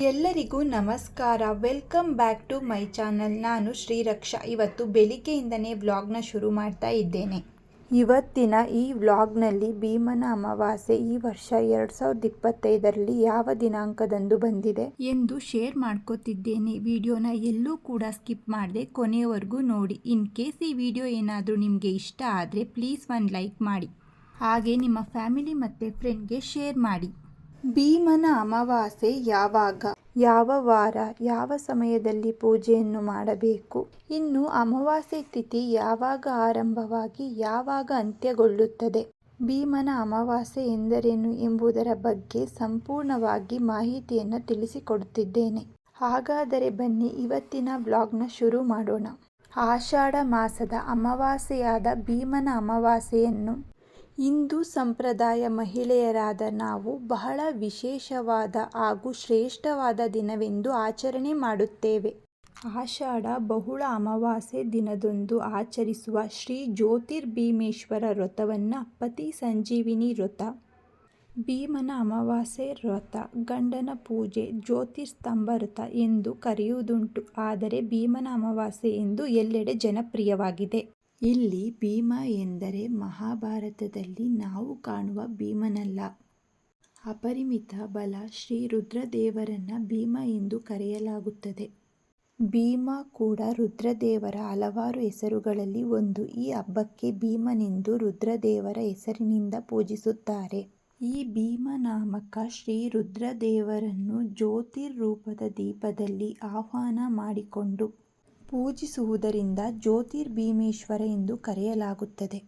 ಎಲ್ಲರಿಗೂ ನಮಸ್ಕಾರ. Welcome back to my channel. ನಾನು ಶ್ರೀರಕ್ಷಾ. ಇವತ್ತು ಬೆಳಿಗ್ಗೆಯಿಂದನೇ ವ್ಲಾಗ್ನ ಶುರು ಮಾಡ್ತಾ ಇದ್ದೇನೆ. ಇವತ್ತಿನ ಈ ವ್ಲಾಗ್ನಲ್ಲಿ ಭೀಮನ ಅಮಾವಾಸ್ಯೆ ಈ ವರ್ಷ ಎರಡು ಸಾವಿರದ ಇಪ್ಪತ್ತೈದರಲ್ಲಿ ಯಾವ ದಿನಾಂಕದಂದು ಬಂದಿದೆ ಎಂದು ಶೇರ್ ಮಾಡ್ಕೋತಿದ್ದೇನೆ. ವಿಡಿಯೋನ ಎಲ್ಲೂ ಕೂಡ ಸ್ಕಿಪ್ ಮಾಡದೆ ಕೊನೆಯವರೆಗೂ ನೋಡಿ. ಇನ್ ಕೇಸ್ ಈ ವಿಡಿಯೋ ಏನಾದರೂ ನಿಮಗೆ ಇಷ್ಟ ಆದರೆ ಪ್ಲೀಸ್ ಒಂದು ಲೈಕ್ ಮಾಡಿ. ಹಾಗೆ ನಿಮ್ಮ ಫ್ಯಾಮಿಲಿ ಮತ್ತು ಫ್ರೆಂಡ್ಗೆ ಶೇರ್ ಮಾಡಿ. ಭೀಮನ ಅಮಾವಾಸ್ಯೆ ಯಾವಾಗ? ಯಾವ ವಾರ? ಯಾವ ಸಮಯದಲ್ಲಿ ಪೂಜೆಯನ್ನು ಮಾಡಬೇಕು? ಇನ್ನು ಅಮಾವಾಸ್ಯೆ ತಿಥಿ ಯಾವಾಗ ಆರಂಭವಾಗಿ ಯಾವಾಗ ಅಂತ್ಯಗೊಳ್ಳುತ್ತದೆ? ಭೀಮನ ಅಮಾವಾಸ್ಯೆ ಎಂದರೇನು ಎಂಬುದರ ಬಗ್ಗೆ ಸಂಪೂರ್ಣವಾಗಿ ಮಾಹಿತಿಯನ್ನು ತಿಳಿಸಿಕೊಡುತ್ತಿದ್ದೇನೆ. ಹಾಗಾದರೆ ಬನ್ನಿ ಇವತ್ತಿನ ಬ್ಲಾಗ್ನ ಶುರು ಮಾಡೋಣ. ಆಷಾಢ ಮಾಸದ ಅಮಾವಾಸ್ಯೆಯಾದ ಭೀಮನ ಅಮಾವಾಸ್ಯೆಯನ್ನು ಹಿಂದೂ ಸಂಪ್ರದಾಯ ಮಹಿಳೆಯರಾದ ನಾವು ಬಹಳ ವಿಶೇಷವಾದ ಹಾಗೂ ಶ್ರೇಷ್ಠವಾದ ದಿನವೆಂದು ಆಚರಣೆ ಮಾಡುತ್ತೇವೆ. ಆಷಾಢ ಬಹುಳ ಅಮಾವಾಸ್ಯೆ ದಿನದಂದು ಆಚರಿಸುವ ಶ್ರೀ ಜ್ಯೋತಿರ್ಭೀಮೇಶ್ವರ ವ್ರತವನ್ನು ಪತಿ ಸಂಜೀವಿನಿ ವ್ರತ. ಭೀಮನ ಅಮಾವಾಸ್ಯೆ ವ್ರತ, ಗಂಡನ ಪೂಜೆ ಜ್ಯೋತಿರ್ಸ್ತಂಭ ವ್ರತ ಎಂದು ಕರೆಯುವುದುಂಟು. ಆದರೆ ಭೀಮನ ಅಮಾವಾಸ್ಯೆ ಎಂದು ಎಲ್ಲೆಡೆ ಜನಪ್ರಿಯವಾಗಿದೆ. ಇಲ್ಲಿ ಭೀಮ ಎಂದರೆ ಮಹಾಭಾರತದಲ್ಲಿ ನಾವು ಕಾಣುವ ಭೀಮನಲ್ಲ. ಅಪರಿಮಿತ ಬಲ ಶ್ರೀ ರುದ್ರದೇವರನ್ನ ಭೀಮ ಎಂದು ಕರೆಯಲಾಗುತ್ತದೆ. ಭೀಮ ಕೂಡ ರುದ್ರದೇವರ ಹಲವಾರು ಹೆಸರುಗಳಲ್ಲಿ ಒಂದು. ಈ ಹಬ್ಬಕ್ಕೆ ಭೀಮನೆಂದು ರುದ್ರದೇವರ ಹೆಸರಿನಿಂದ ಪೂಜಿಸುತ್ತಾರೆ. ಈ ಭೀಮನಾಮಕ ಶ್ರೀ ರುದ್ರದೇವರನ್ನು ಜ್ಯೋತಿರ್ರೂಪದ ದೀಪದಲ್ಲಿ ಆಹ್ವಾನ ಮಾಡಿಕೊಂಡು ಪೂಜಿಸುವುದರಿಂದ ಜ್ಯೋತಿರ್ಭೀಮೇಶ್ವರ ಎಂದು ಕರೆಯಲಾಗುತ್ತದೆ.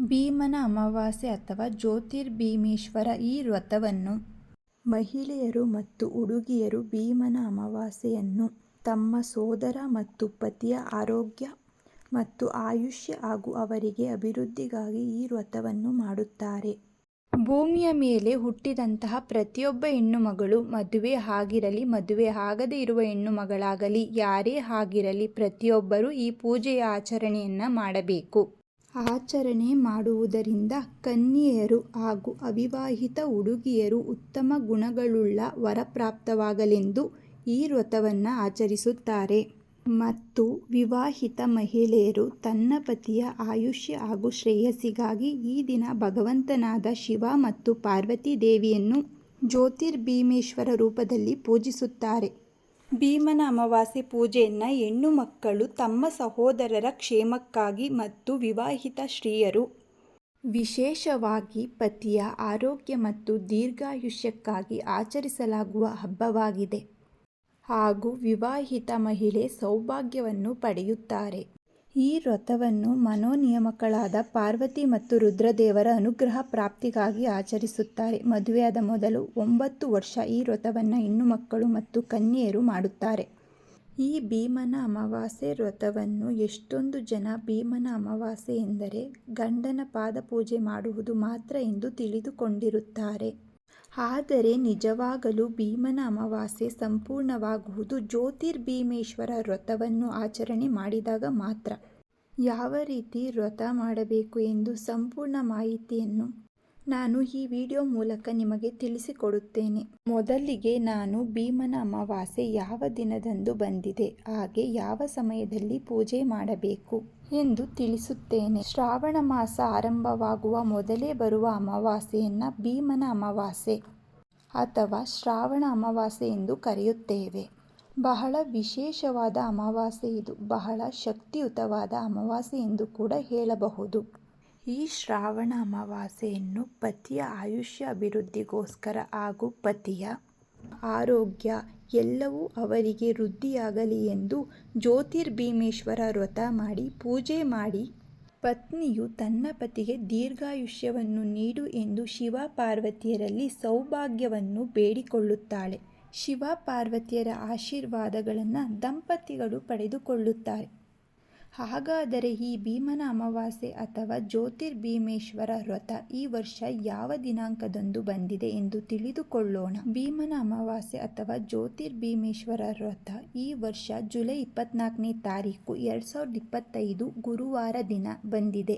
ಭೀಮನ ಅಮಾವಾಸ್ಯೆ ಅಥವಾ ಜ್ಯೋತಿರ್ಭೀಮೇಶ್ವರ ಈ ವ್ರತವನ್ನು ಮಹಿಳೆಯರು ಮತ್ತು ಹುಡುಗಿಯರು ಭೀಮನ ಅಮಾವಾಸ್ಯೆಯನ್ನು ತಮ್ಮ ಸೋದರ ಮತ್ತು ಪತಿಯ ಆರೋಗ್ಯ ಮತ್ತು ಆಯುಷ್ಯ ಹಾಗೂ ಅವರಿಗೆ ಅಭಿವೃದ್ಧಿಗಾಗಿ ಈ ವ್ರತವನ್ನು ಮಾಡುತ್ತಾರೆ. ಭೂಮಿಯ ಮೇಲೆ ಹುಟ್ಟಿದಂತಹ ಪ್ರತಿಯೊಬ್ಬ ಹೆಣ್ಣು ಮಗಳು ಮದುವೆ ಆಗಿರಲಿ, ಮದುವೆ ಆಗದೇ ಇರುವ ಹೆಣ್ಣು ಮಗಳಾಗಲಿ, ಯಾರೇ ಆಗಿರಲಿ ಪ್ರತಿಯೊಬ್ಬರೂ ಈ ಪೂಜೆಯ ಆಚರಣೆಯನ್ನು ಮಾಡಬೇಕು. ಆಚರಣೆ ಮಾಡುವುದರಿಂದ ಕನ್ಯೆಯರು ಹಾಗೂ ಅವಿವಾಹಿತ ಹುಡುಗಿಯರು ಉತ್ತಮ ಗುಣಗಳುಳ್ಳ ವರಪ್ರಾಪ್ತವಾಗಲೆಂದು ಈ ವ್ರತವನ್ನು ಆಚರಿಸುತ್ತಾರೆ. ಮತ್ತು ವಿವಾಹಿತ ಮಹಿಳೆಯರು ತನ್ನ ಪತಿಯ ಆಯುಷ್ಯ ಹಾಗೂ ಶ್ರೇಯಸ್ಸಿಗಾಗಿ ಈ ದಿನ ಭಗವಂತನಾದ ಶಿವ ಮತ್ತು ಪಾರ್ವತಿ ದೇವಿಯನ್ನು ಜ್ಯೋತಿರ್ಭೀಮೇಶ್ವರ ರೂಪದಲ್ಲಿ ಪೂಜಿಸುತ್ತಾರೆ. ಭೀಮನ ಅಮಾವಾಸ್ಯೆ ಪೂಜೆಯನ್ನು ಹೆಣ್ಣು ಮಕ್ಕಳು ತಮ್ಮ ಸಹೋದರರ ಕ್ಷೇಮಕ್ಕಾಗಿ ಮತ್ತು ವಿವಾಹಿತ ಸ್ತ್ರೀಯರು. ವಿಶೇಷವಾಗಿ ಪತಿಯ ಆರೋಗ್ಯ ಮತ್ತು ದೀರ್ಘಾಯುಷ್ಯಕ್ಕಾಗಿ ಆಚರಿಸಲಾಗುವ ಹಬ್ಬವಾಗಿದೆ. ಹಾಗೂ ವಿವಾಹಿತ ಮಹಿಳೆ ಸೌಭಾಗ್ಯವನ್ನು ಪಡೆಯುತ್ತಾರೆ. ಈ ವ್ರತವನ್ನು ಮನೋನಿಯಮಕಳಾದ ಪಾರ್ವತಿ ಮತ್ತು ರುದ್ರದೇವರ ಅನುಗ್ರಹ ಪ್ರಾಪ್ತಿಗಾಗಿ ಆಚರಿಸುತ್ತಾರೆ. ಮದುವೆಯಾದ ಮೊದಲು ಒಂಬತ್ತು ವರ್ಷ ಈ ವ್ರತವನ್ನು ಹೆಣ್ಣು ಮಕ್ಕಳು ಮತ್ತು ಕನ್ಯೆಯರು ಮಾಡುತ್ತಾರೆ. ಈ ಭೀಮನ ಅಮಾವಾಸ್ಯೆ ವ್ರತವನ್ನು ಎಷ್ಟೊಂದು ಜನ ಭೀಮನ ಅಮಾವಾಸ್ಯೆ ಎಂದರೆ ಗಂಡನ ಪಾದಪೂಜೆ ಮಾಡುವುದು ಮಾತ್ರ ಎಂದು ತಿಳಿದುಕೊಂಡಿರುತ್ತಾರೆ. ಆದರೆ ನಿಜವಾಗಲೂ ಭೀಮನ ಅಮಾವಾಸ್ಯೆ ಸಂಪೂರ್ಣವಾಗುವುದು ಜ್ಯೋತಿರ್ಭೀಮೇಶ್ವರ ವ್ರತವನ್ನು ಆಚರಣೆ ಮಾಡಿದಾಗ ಮಾತ್ರ. ಯಾವ ರೀತಿ ವ್ರತ ಮಾಡಬೇಕು ಎಂದು ಸಂಪೂರ್ಣ ಮಾಹಿತಿಯನ್ನು ನಾನು ಈ ವಿಡಿಯೋ ಮೂಲಕ ನಿಮಗೆ ತಿಳಿಸಿಕೊಡುತ್ತೇನೆ. ಮೊದಲಿಗೆ ನಾನು ಭೀಮನ ಅಮಾವಾಸ್ಯೆ ಯಾವ ದಿನದಂದು ಬಂದಿದೆ, ಹಾಗೆ ಯಾವ ಸಮಯದಲ್ಲಿ ಪೂಜೆ ಮಾಡಬೇಕು ಎಂದು ತಿಳಿಸುತ್ತೇನೆ. ಶ್ರಾವಣ ಮಾಸ ಆರಂಭವಾಗುವ ಮೊದಲೇ ಬರುವ ಅಮಾವಾಸ್ಯೆಯನ್ನು ಭೀಮನ ಅಮಾವಾಸ್ಯೆ ಅಥವಾ ಶ್ರಾವಣ ಅಮಾವಾಸ್ಯೆ ಎಂದು ಕರೆಯುತ್ತೇವೆ. ಬಹಳ ವಿಶೇಷವಾದ ಅಮಾವಾಸ್ಯೆ ಇದು. ಬಹಳ ಶಕ್ತಿಯುತವಾದ ಅಮಾವಾಸ್ಯೆ ಎಂದು ಕೂಡ ಹೇಳಬಹುದು. ಈ ಶ್ರಾವಣ ಅಮಾವಾಸ್ಯೆಯನ್ನು ಪತಿಯ ಆಯುಷ್ಯ ಅಭಿವೃದ್ಧಿಗೋಸ್ಕರ ಹಾಗೂ ಪತಿಯ ಆರೋಗ್ಯ ಎಲ್ಲವೂ ಅವರಿಗೆ ವೃದ್ಧಿಯಾಗಲಿ ಎಂದು ಜ್ಯೋತಿರ್ಭೀಮೇಶ್ವರ ವ್ರತ ಮಾಡಿ ಪೂಜೆ ಮಾಡಿ ಪತ್ನಿಯು ತನ್ನ ಪತಿಗೆ ದೀರ್ಘಾಯುಷ್ಯವನ್ನು ನೀಡು ಎಂದು ಶಿವ ಪಾರ್ವತಿಯರಲ್ಲಿ ಸೌಭಾಗ್ಯವನ್ನು ಬೇಡಿಕೊಳ್ಳುತ್ತಾಳೆ. ಶಿವ ಪಾರ್ವತಿಯರ ಆಶೀರ್ವಾದಗಳನ್ನು ದಂಪತಿಗಳು ಪಡೆದುಕೊಳ್ಳುತ್ತಾರೆ. ಹಾಗಾದರೆ ಈ ಭೀಮನ ಅಮಾವಾಸ್ಯೆ ಅಥವಾ ಜ್ಯೋತಿರ್ಭೀಮೇಶ್ವರ ವ್ರತ ಈ ವರ್ಷ ಯಾವ ದಿನಾಂಕದಂದು ಬಂದಿದೆ ಎಂದು ತಿಳಿದುಕೊಳ್ಳೋಣ. ಭೀಮನ ಅಮಾವಾಸ್ಯೆ ಅಥವಾ ಜ್ಯೋತಿರ್ಭೀಮೇಶ್ವರ ವ್ರತ ಈ ವರ್ಷ ಜುಲೈ ಇಪ್ಪತ್ನಾಲ್ಕನೇ ತಾರೀಕು ಎರಡು ಸಾವಿರದ ಇಪ್ಪತ್ತೈದು ಗುರುವಾರ ದಿನ ಬಂದಿದೆ.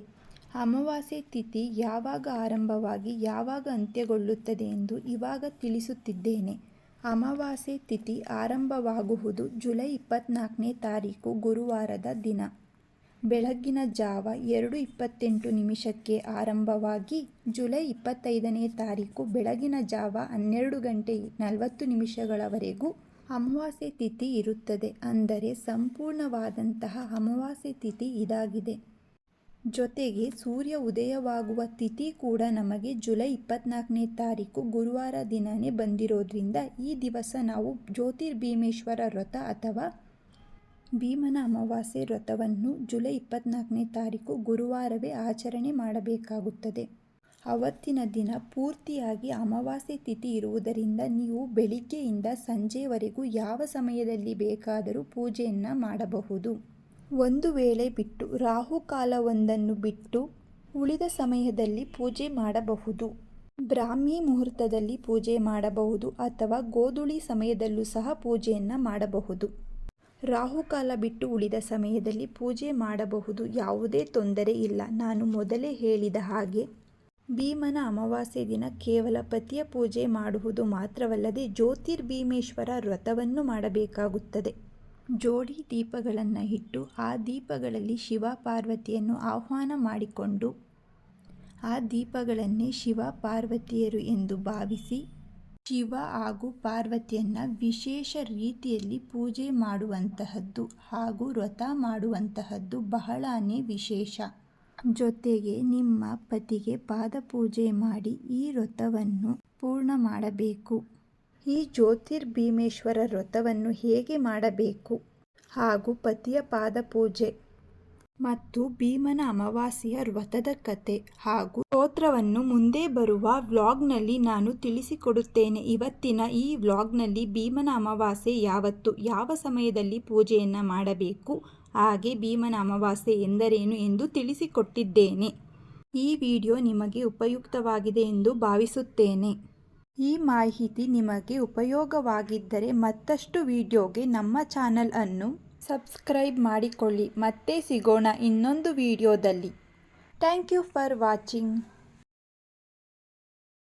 ಅಮಾವಾಸ್ಯೆ ತಿಥಿ ಯಾವಾಗ ಆರಂಭವಾಗಿ ಯಾವಾಗ ಅಂತ್ಯಗೊಳ್ಳುತ್ತದೆ ಎಂದು ಇವಾಗ ತಿಳಿಸುತ್ತಿದ್ದೇನೆ. ಅಮಾವಾಸ್ಯೆ ತಿಥಿ ಆರಂಭವಾಗುವುದು ಜುಲೈ ಇಪ್ಪತ್ನಾಲ್ಕನೇ ತಾರೀಕು ಗುರುವಾರದ ದಿನ. ಬೆಳಗ್ಗಿನ ಜಾವ ಎರಡು ಇಪ್ಪತ್ತೆಂಟು ನಿಮಿಷಕ್ಕೆ ಆರಂಭವಾಗಿ ಜುಲೈ ಇಪ್ಪತ್ತೈದನೇ ತಾರೀಕು ಬೆಳಗಿನ ಜಾವ ಹನ್ನೆರಡು ಗಂಟೆ ನಲವತ್ತು ನಿಮಿಷಗಳವರೆಗೂ ಅಮಾವಾಸ್ಯೆ ತಿಥಿ ಇರುತ್ತದೆ. ಅಂದರೆ ಸಂಪೂರ್ಣವಾದಂತಹ ಅಮಾವಾಸ್ಯೆ ತಿಥಿ ಇದಾಗಿದೆ. ಜೊತೆಗೆ ಸೂರ್ಯ ಉದಯವಾಗುವ ತಿಥಿ ಕೂಡ ನಮಗೆ ಜುಲೈ ಇಪ್ಪತ್ನಾಲ್ಕನೇ ತಾರೀಕು ಗುರುವಾರ ದಿನವೇ ಬಂದಿರೋದ್ರಿಂದ ಈ ದಿವಸ ನಾವು ಜ್ಯೋತಿರ್ಭೀಮೇಶ್ವರ ವ್ರತ ಅಥವಾ ಭೀಮನ ಅಮಾವಾಸ್ಯೆ ವ್ರತವನ್ನು ಜುಲೈ ಇಪ್ಪತ್ನಾಲ್ಕನೇ ತಾರೀಕು ಗುರುವಾರವೇ ಆಚರಣೆ ಮಾಡಬೇಕಾಗುತ್ತದೆ. ಅವತ್ತಿನ ದಿನ ಪೂರ್ತಿಯಾಗಿ ಅಮಾವಾಸ್ಯೆ ತಿಥಿ ಇರುವುದರಿಂದ ನೀವು ಬೆಳಿಗ್ಗೆಯಿಂದ ಸಂಜೆವರೆಗೂ ಯಾವ ಸಮಯದಲ್ಲಿ ಬೇಕಾದರೂ ಪೂಜೆಯನ್ನು ಮಾಡಬಹುದು. ಒಂದು ವೇಳೆ ಬಿಟ್ಟು ರಾಹುಕಾಲವೊಂದನ್ನು ಬಿಟ್ಟು ಉಳಿದ ಸಮಯದಲ್ಲಿ ಪೂಜೆ ಮಾಡಬಹುದು. ಬ್ರಾಹ್ಮಿ ಮುಹೂರ್ತದಲ್ಲಿ ಪೂಜೆ ಮಾಡಬಹುದು ಅಥವಾ ಗೋಧುಳಿ ಸಮಯದಲ್ಲೂ ಸಹ ಪೂಜೆಯನ್ನು ಮಾಡಬಹುದು. ರಾಹುಕಾಲ ಬಿಟ್ಟು ಉಳಿದ ಸಮಯದಲ್ಲಿ ಪೂಜೆ ಮಾಡಬಹುದು, ಯಾವುದೇ ತೊಂದರೆ ಇಲ್ಲ. ನಾನು ಮೊದಲೇ ಹೇಳಿದ ಹಾಗೆ, ಭೀಮನ ಅಮಾವಾಸ್ಯೆ ದಿನ ಕೇವಲ ಪತಿಯ ಪೂಜೆ ಮಾಡುವುದು ಮಾತ್ರವಲ್ಲದೆ ಜ್ಯೋತಿರ್ಭೀಮೇಶ್ವರ ವ್ರತವನ್ನು ಮಾಡಬೇಕಾಗುತ್ತದೆ. ಜೋಡಿ ದೀಪಗಳನ್ನು ಇಟ್ಟು ಆ ದೀಪಗಳಲ್ಲಿ ಶಿವ ಪಾರ್ವತಿಯನ್ನು ಆಹ್ವಾನ ಮಾಡಿಕೊಂಡು ಆ ದೀಪಗಳನ್ನೇ ಶಿವ ಪಾರ್ವತಿಯರು ಎಂದು ಭಾವಿಸಿ ಶಿವ ಹಾಗೂ ಪಾರ್ವತಿಯನ್ನು ವಿಶೇಷ ರೀತಿಯಲ್ಲಿ ಪೂಜೆ ಮಾಡುವಂತಹದ್ದು ಹಾಗೂ ವ್ರತ ಮಾಡುವಂತಹದ್ದು ಬಹಳನೇ ವಿಶೇಷ. ಜೊತೆಗೆ ನಿಮ್ಮ ಪತಿಗೆ ಪಾದಪೂಜೆ ಮಾಡಿ ಈ ವ್ರತವನ್ನು ಪೂರ್ಣ ಮಾಡಬೇಕು. ಈ ಜ್ಯೋತಿರ್ಭೀಮೇಶ್ವರ ವ್ರತವನ್ನು ಹೇಗೆ ಮಾಡಬೇಕು ಹಾಗೂ ಪತಿಯ ಪಾದಪೂಜೆ ಮತ್ತು ಭೀಮನ ಅಮಾವಾಸ್ಯೆಯ ವ್ರತದ ಕತೆ ಹಾಗೂ ಸ್ತೋತ್ರವನ್ನು ಮುಂದೆ ಬರುವ ವ್ಲಾಗ್ನಲ್ಲಿ ನಾನು ತಿಳಿಸಿಕೊಡುತ್ತೇನೆ. ಇವತ್ತಿನ ಈ ವ್ಲಾಗ್ನಲ್ಲಿ ಭೀಮನ ಅಮಾವಾಸ್ಯೆ ಯಾವತ್ತು, ಯಾವ ಸಮಯದಲ್ಲಿ ಪೂಜೆಯನ್ನು ಮಾಡಬೇಕು, ಹಾಗೆ ಭೀಮನ ಅಮಾವಾಸ್ಯೆ ಎಂದರೇನು ಎಂದು ತಿಳಿಸಿಕೊಟ್ಟಿದ್ದೇನೆ. ಈ ವಿಡಿಯೋ ನಿಮಗೆ ಉಪಯುಕ್ತವಾಗಿದೆ ಎಂದು ಭಾವಿಸುತ್ತೇನೆ. ಈ ಮಾಹಿತಿ ನಿಮಗೆ ಉಪಯೋಗವಾಗಿದ್ದರೆ ಮತ್ತಷ್ಟು ವಿಡಿಯೋಗೆ ನಮ್ಮ ಚಾನಲ್ ಅನ್ನು ಸಬ್ಸ್ಕ್ರೈಬ್ ಮಾಡಿಕೊಳ್ಳಿ. ಮತ್ತೆ ಸಿಗೋಣ ಇನ್ನೊಂದು ವಿಡಿಯೋದಲ್ಲಿ. Thank you for watching.